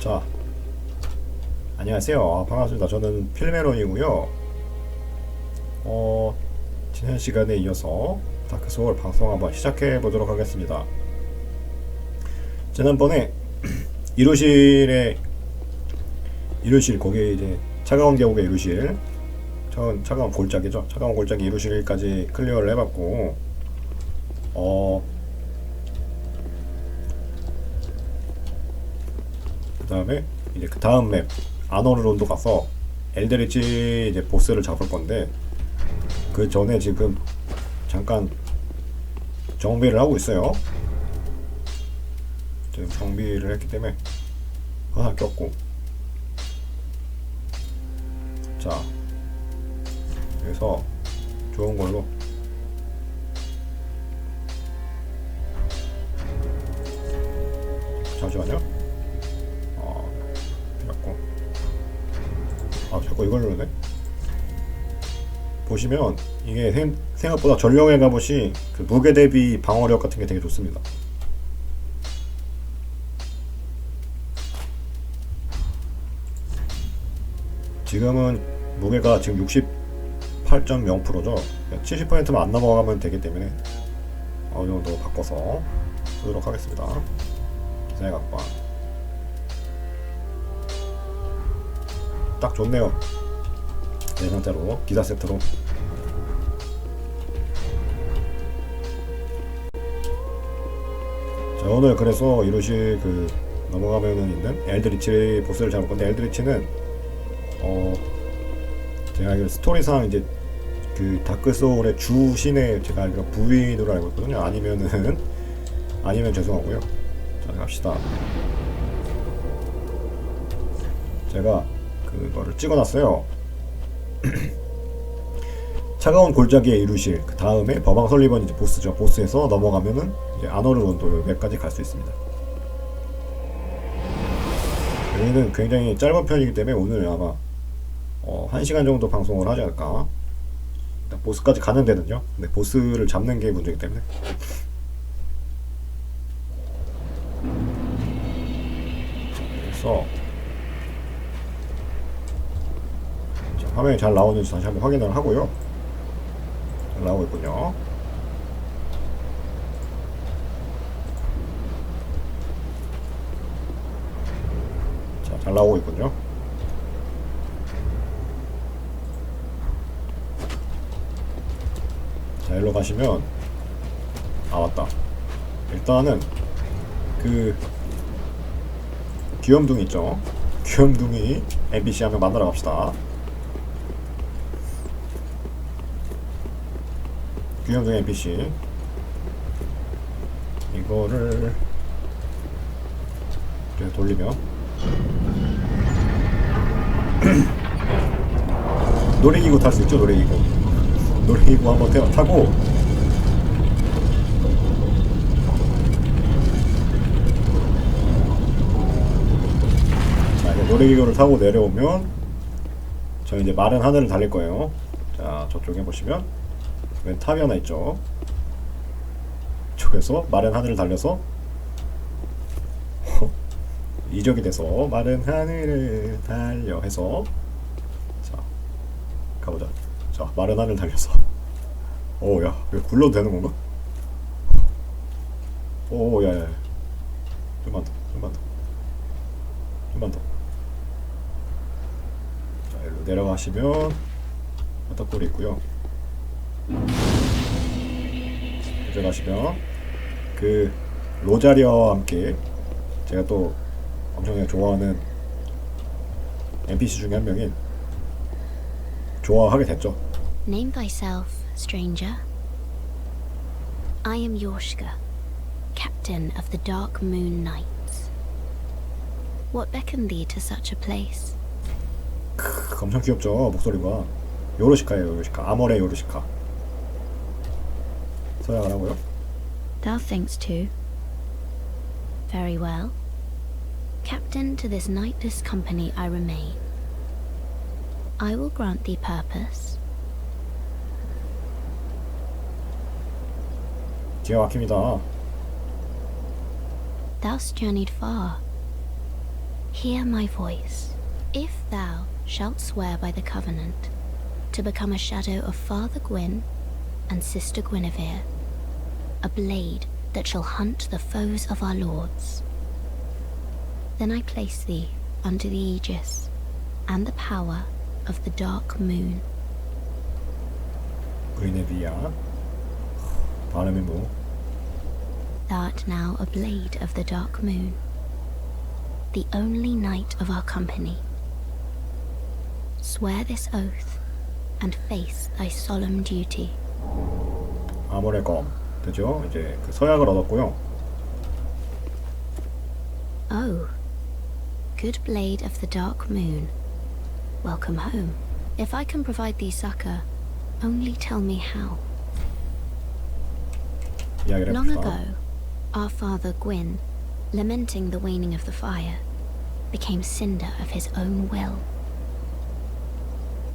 자, 안녕하세요. 반갑습니다. 저는 필메론이고요. 어, 지난 시간에 이어서 다크 소울 방송 한번 시작해 보도록 하겠습니다. 지난번에 이루실에 이루실 거기 이제 차가운 계곡의 이루실 차가운 차가운 골짜기죠. 차가운 골짜기 이루실까지 클리어를 해봤고 어 그 다음에 이제 그 다음 맵 아너르론도 가서 엘데리치 이제 보스를 잡을 건데 그 전에 지금 잠깐 정비를 하고 있어요. 지금 정비를 했기 때문에 하나 꼈고 자 그래서 좋은 걸로 잠시만요. 어, 자꾸 아 자꾸 이걸 누르네. 보시면 이게 생, 생각보다 전령의 갑옷이 그 무게 대비 방어력 같은 게 되게 좋습니다. 지금은 무게가 지금 68.0%죠. 70%만 안 넘어가면 되기 때문에 어느 정도 바꿔서 쓰도록 하겠습니다. 기사각과 딱 좋네요. 네 상태로 기사 세트로. 자 오늘 그래서 이루실 그 넘어가면은 있는 엘드리치 보스를 잡을 건데 엘드리치는 어 제가 알기로 스토리상 이제 그 다크 소울의 주 신의 제가 알기로 부인으로 알고 있거든요. 아니면은 아니면 죄송하고요. 자 갑시다. 제가 그거를 찍어놨어요. 차가운 골짜기에 이루실 그 다음에 버방 설리번 이제 보스죠 보스에서 넘어가면은 이제 아너르 론도 맵까지 갈 수 있습니다. 여기는 굉장히 짧은 편이기 때문에 오늘 아마 어, 1시간 정도 방송을 하지 않을까. 일단 보스까지 가는 데는요. 근데 보스를 잡는 게 문제이기 때문에. 그래서 자, 화면이 잘 나오는지 다시 한번 확인을 하고요. 잘 나오고 있군요. 자, 잘 나오고 있군요. 자, 일로 가시면 아 맞다. 일단은 그 귀염둥이 있죠? 귀염둥이 NPC 한명 만나러 갑시다 귀염둥이 NPC 이거를 이렇게 돌리면 놀이기구 탈 수 있죠 놀이기구. 놀이기구 한번 태- 타고. 자 이제 놀이기구를 타고 내려오면 저 이제 마른 하늘을 달릴 거예요. 자 저쪽에 보시면. 왼 탑이 하나 있죠. 저에서 마른 하늘을 달려서 이적이 돼서 마른 하늘을 달려 해서 자 가보자. 자 마른 하늘 달려서. 오야 굴러도 되는 건가? 오야야 좀만 더 좀만 더. 좀만 더. 자, 일로 내려가시면 바닥골이 있고요 가시면 그 로자리아와 함께 제가 또 엄청나게 좋아하는 NPC 중에 한 명인 좋아하게 됐죠. Name thyself, stranger. I am Yorshka, captain of the Dark Moon Knights. What beckoned thee to such a place? 크, 엄청 귀엽죠 목소리가 요로시카예요 요로시카 아머레 요로시카 서양을 하고요. Thou thinkst too. Very well. Captain to this knightless company I remain. I will grant thee purpose. 기가 막힙니다. Thou'st journeyed far. Hear my voice. If thou shalt swear by the covenant to become a shadow of Father Gwyn and Sister Guinevere, a blade that shall hunt the foes of our lords. Then I place thee under the aegis and the power of the dark moon. Guinevere? Pardon me more. Thou art now a blade of the dark moon, the only knight of our company. Swear this oath and face thy solemn duty. 아모레 검 되죠? 이제 그 서약을 얻었고요. Oh, good blade of the dark moon, welcome home. If I can provide thee succor, only tell me how. 이야기를 Long 해봅시다. ago, our father Gwyn, lamenting the waning of the fire, became cinder of his own will.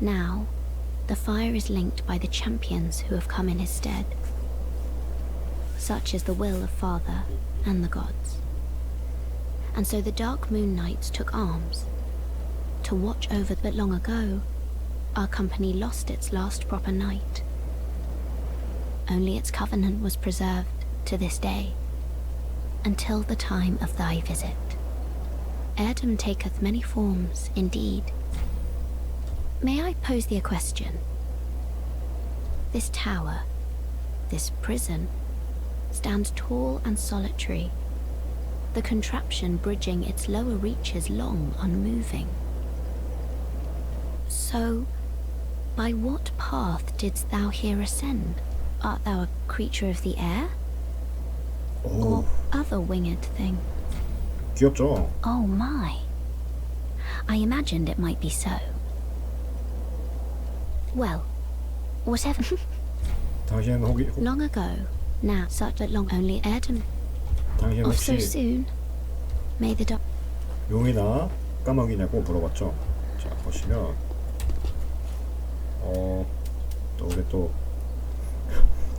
Now, the fire is linked by the champions who have come in his stead. Such is the will of father and the gods. And so the Dark Moon Knights took arms to watch over. But long ago, our company lost its last proper knight. Only its covenant was preserved to this day, until the time of thy visit. Heirdom taketh many forms, indeed. May I pose thee a question? This tower, this prison, stands tall and solitary, the contraption bridging its lower reaches long unmoving. So, by what path didst thou here ascend? Art thou a creature of the air? Oh. Or other winged thing? Good. Oh my. I imagined it might be so. Well, whatever. 당신은 혹이 혹- long ago, now such that long only 당신 off so 혹시 soon. May the dark 용이나 까마귀냐고 물어봤죠. 자 보시면 어또 우리 또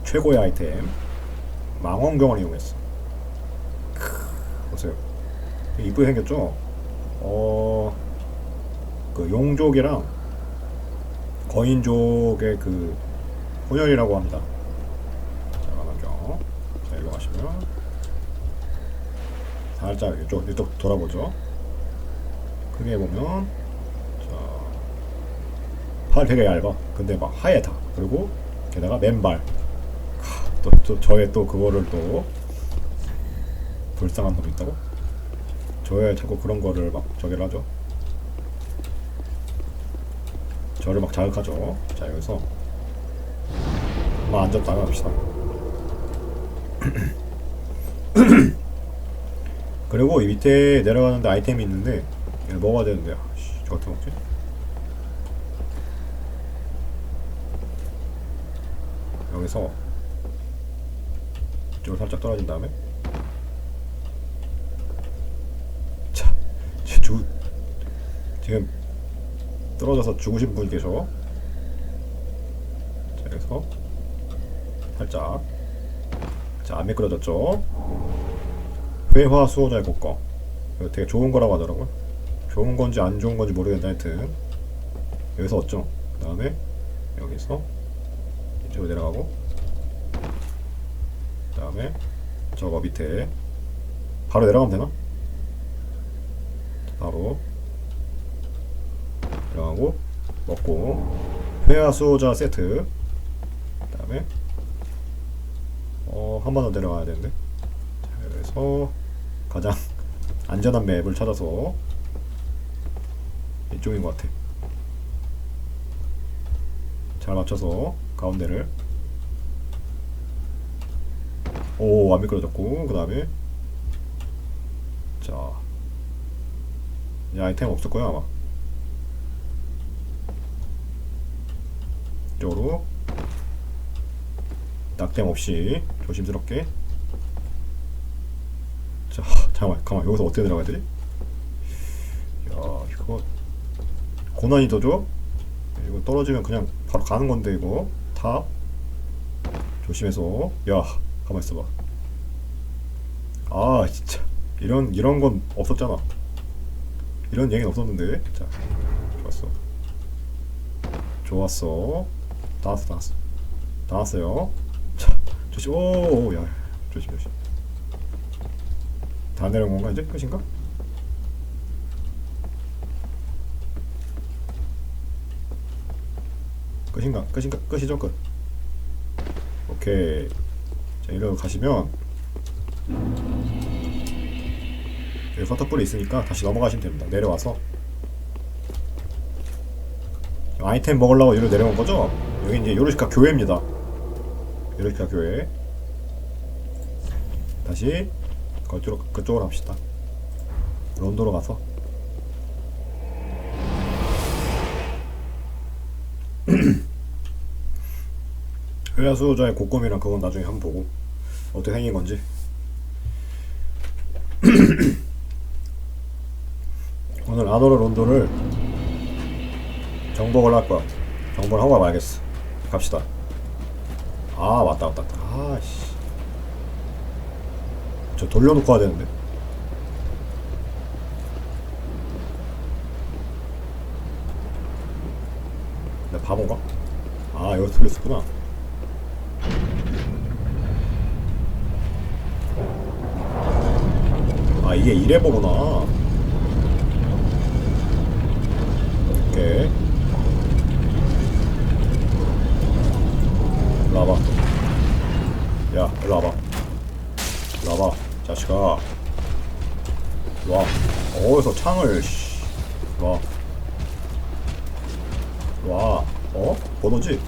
최고의 아이템 망원경을 이용했어. 크, 보세요. 이쁘게 생겼죠? 어, 그 용족이랑 거인족의 그 혼혈이라고 합니다. 자, 망원경. 자, 일로 가시면 살짝 이쪽 이쪽 돌아보죠. 크게 보면 자 팔 되게 얇아. 근데 막 하얘다. 그리고 게다가 맨발. 하, 또, 또 저의 또 그거를 또 불쌍한 놈이 있다고? 저의 자꾸 그런 거를 막 저기를 하죠. 저를 막 자극하죠. 자 여기서 한번 앉았다가 합시다. 그리고 이 밑에 내려가는데 아이템이 있는데 이거 먹어야 되는데 아씨 저 어떻게 먹지? 여기서 이쪽으로 살짝 떨어진 다음에 자, 지- 죽 지금 떨어져서 죽으신 분 계셔. 자, 여기서 살짝 자, 안 미끄러졌죠? 회화 수호자의 복거 이거 되게 좋은 거라고 하더라고요 좋은 건지 안 좋은 건지 모르겠는데 하여튼 여기서 얻죠 그 다음에 여기서 이쪽으로 내려가고 그 다음에 저거 밑에 바로 내려가면 되나? 바로 내려가고 먹고 회화 수호자 세트 그 다음에 어, 한 번 더 내려가야 되는데 자, 그래서 가장 안전한 맵을 찾아서 이쪽인 것 같아. 잘 맞춰서 가운데를 오, 안 미끄러졌고 그 다음에 자, 이 아이템 없을 거야 아마. 쪽으로 낙뎀 없이 조심스럽게. 자 잠깐만 잠깐만. 여기서 어떻게 들어가야 되지? 야 이거 고난이도죠? 이거 떨어지면 그냥 바로 가는 건데 이거. 탑 조심해서. 야 가만 있어봐. 아 진짜. 이런 이런 건 없었잖아. 이런 얘기는 없었는데. 자 좋았어. 좋았어 다 왔어 다 왔어. 다 왔어요. 자 조심. 오야 조심 조심. 다 내려온 건가 이제? 끝인가? 끝인가? 끝인가? 끝이죠 끝. 오케이. 자 이리로 가시면 여기 커터뿔이 있으니까 다시 넘어가시면 됩니다. 내려와서. 아이템 먹으려고 여기로 내려온 거죠? 여기 이제 요르시카 교회입니다. 요르시카 교회. 다시 그쪽으로, 그쪽으로 합시다. 론도로 가서. 회화 수호자의 고검이랑 그건 나중에 한번 보고 어떻게 생긴 건지. 오늘 아노르 론도를 정복을 할 거야. 정복을 하고 말겠어 갑시다. 아 맞다 맞다 맞다. 아 씨. 저 돌려놓고 와야 되는데. 나 바본가? 아 여기 돌렸었구나. 아 이게 이래 보구나. 오케이 일로 와봐. 야 일로 와봐. 일로 와봐 자식아. 와. 어디서 창을 씨. 일로 와. 일로 와. 어? 못 오지?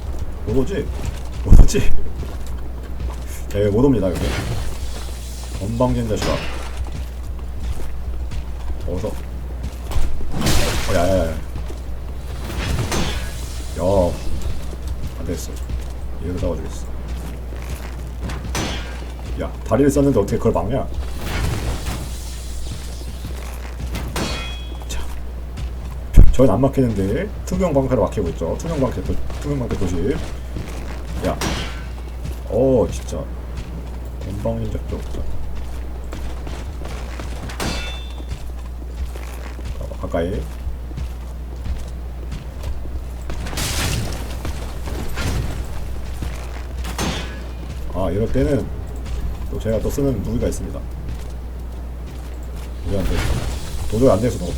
못 오지? 못 오지? 예, 못 옵니다 여기. 건방진 자식아. 어서? 어 야야야. 야. 안되겠어 이거 잡아주겠어. 야 다리를 썼는데 어떻게 그걸 막냐? 자 저건 안 막히는데 투명 방패로 막히고 있죠. 투명 방패 도, 투명 방패 도시. 야어 진짜. 건방진 적도 없죠 가봐, 가까이 아 이럴 때는 또 제가 또 쓰는 무기가 있습니다 도저히 안 돼서 도저히 안 돼서 너무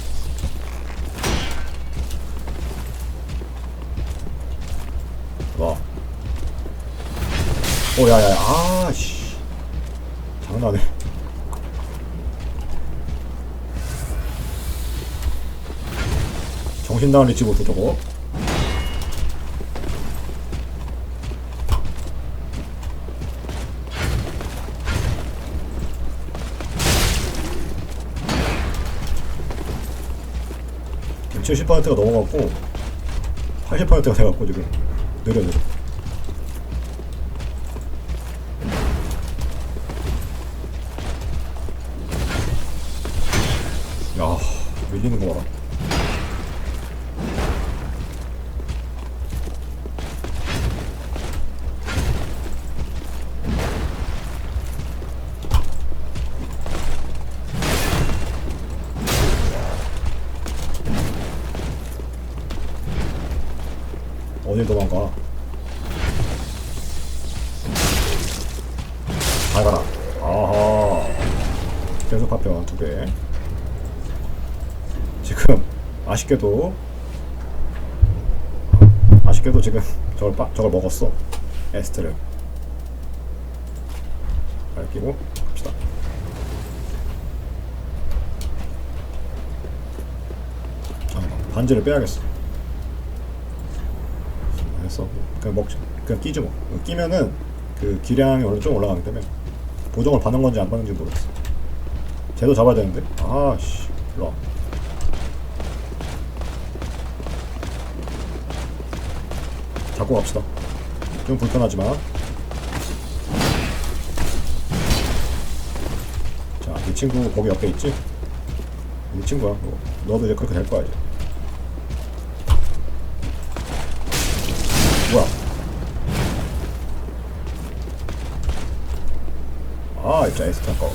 와. 오, 야야야, 아씨. 장난해. 정신 나간 리치부터 저거. 70%가 넘어갔고 80%가 돼갖고 지금 느려 느려 야 밀리는 거 봐라 지금 아쉽게도 아쉽게도 지금 저걸 빠, 저걸 먹었어. 에스트를 밝히고 갑시다. 잠깐만 반지를 빼야겠어. 했어 그냥 먹자. 그냥 끼지 뭐. 끼면은 그 기량이 원래 좀 올라가기 때문에 보정을 받는 건지 안 받는지 모르겠어. 쟤도 잡아야 되는데? 아씨. 일로와 잡고 갑시다. 좀 불편하지만 자 이 친구 거기 옆에 있지? 이 친구야. 너, 너도 이제 그렇게 될 거야 이제. 뭐야? 아 진짜 에스타 거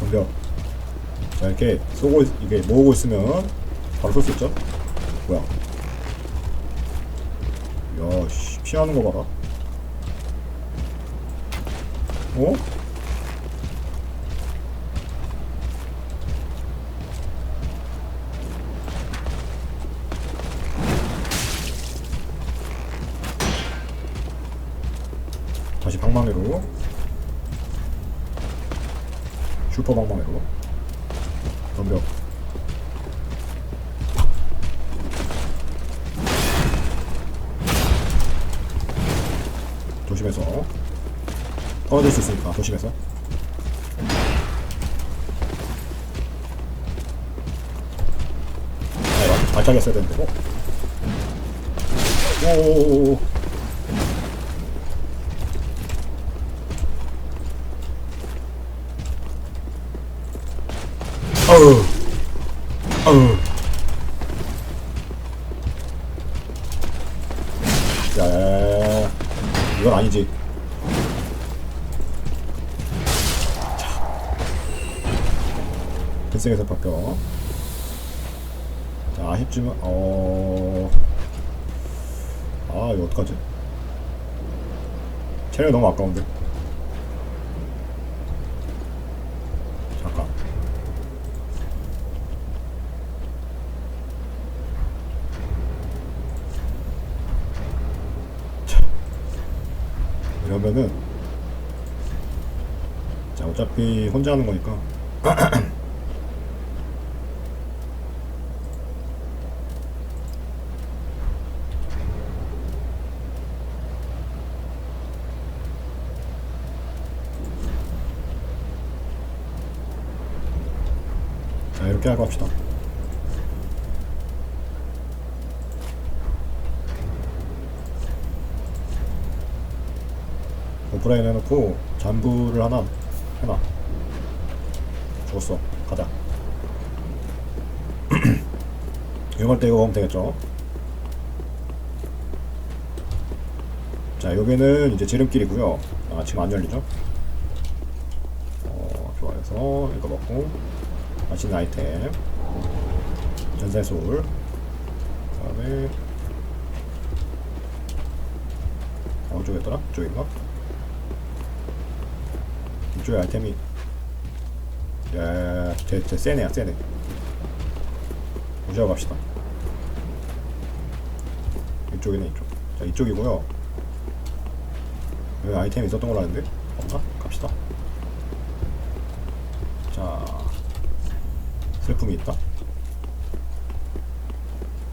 덤벼 자 이렇게 쏘고 있- 이게 모으고 있으면 바로 쏠 수 있죠? 뭐야? 야씨 피하는 거 봐라. 어? 다시 방망이로. 슈퍼 방망이로. 덤벼. 조심해서. 떨어질 수 있으니까 조심해서. 아, 발차기 했어야 되는데. 어? 오오오오 어우 어우 야야야야. 이건 아니지. 필승에서 바뀌어. 자 아쉽지만 어... 아 이거 어떡하지? 체력 너무 아까운데 잠깐 이러면은 자 어차피 혼자 하는 거니까. 자 이렇게 하고 합시다 오프라인 해놓고 잠부를 하나 해놔. 죽었어. 가자. 이럴 때 이거 보면 되겠죠? 자 여기는 이제 지름길이고요. 아 지금 안 열리죠? 어 좋아해서 이거 먹고. 맛있는 아이템. 전세솔. 그 다음에 어느 쪽이었더라? 이쪽인가? 이쪽에 아이템이. 야, 쟤, 쟤 세네야 세네. 무시하고 갑시다. 이쪽이네 이쪽. 자 이쪽이고요. 여기 아이템이 있었던 걸로 아는데? 없나? 갑시다. 자 슬픔이 있다.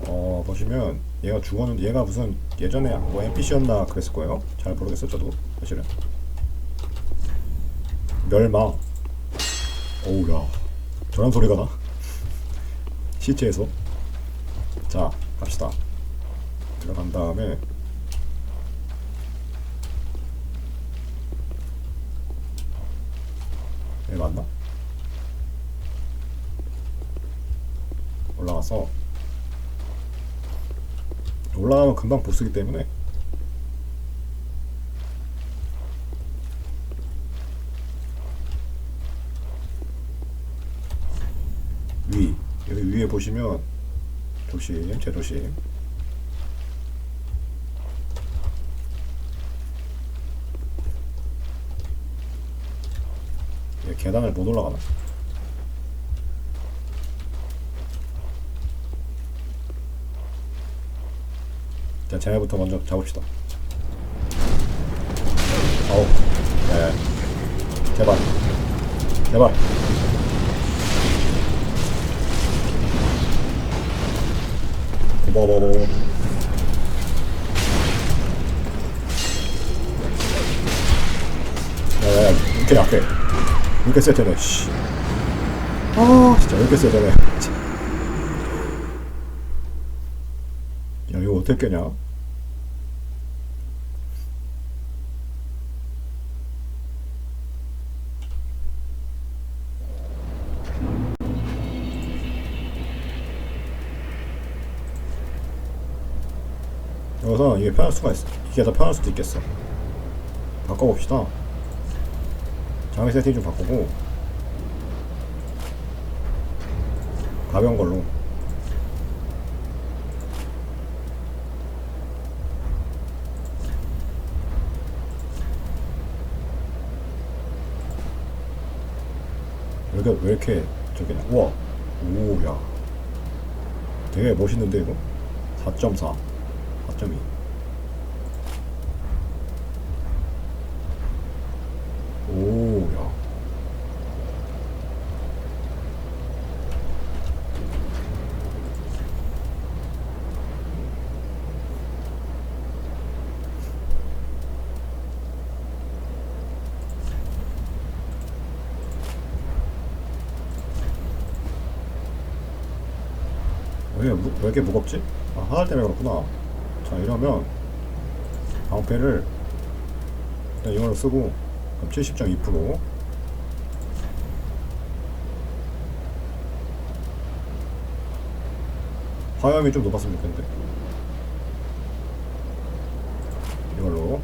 어 보시면 얘가 죽었는데 얘가 무슨 예전에 뭐 NPC였나 그랬을 거예요. 잘 모르겠어 저도 사실은 멸망. 오우야. 저런 소리가 나. 시체에서. 자 갑시다. 들어간 다음에. 얘 맞나? 올라가서. 올라가면 금방 보스기 때문에 위 여기 위에 보시면 조심 제조심. 얘 계단을 못 올라가나? 자 쟤네부터 먼저 잡읍시다. 아우 네. 제발. 제발 고마워 야야야 이렇게 약해 이렇게 세 쟤네 씨. 아 진짜 이렇게 세 쟤네 야 이거 어떻게 깨냐 이게 편할 수가 있어. 이게 더 편할 수도 있겠어. 바꿔봅시다. 장비 세팅 좀 바꾸고 가벼운 걸로. 여기 왜 이렇게 저기 우와 오야 되게 멋있는데 이거 4.4 4.2 오야 왜, 무- 왜 이렇게 무겁지? 아, 하달 때문에 그렇구나. 자, 이러면 방패를 일단 이걸로 쓰고 그럼 70.2% 화염이 좀 높았으면 좋겠는데 이걸로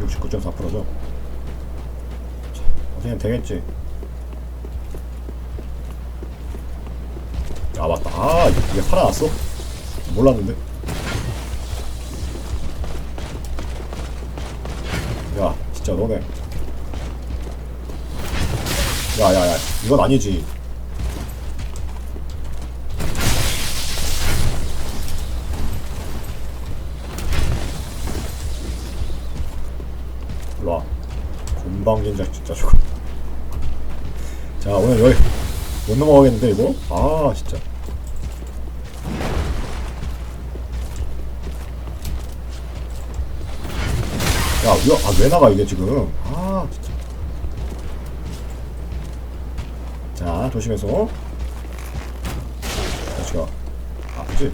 69.4%죠 자, 어떻게 되겠지 아 맞다. 아 이게 살아났어? 몰랐는데? 야 진짜 너네. 야야야 이건 아니지. 일로와. 건방진작 진짜 저거 자 오늘 여기 못 넘어가겠는데 이거? 아 진짜 야, 이거, 아, 왜 나가, 이게 지금? 아, 진짜. 자, 조심해서. 다시 가. 아프지?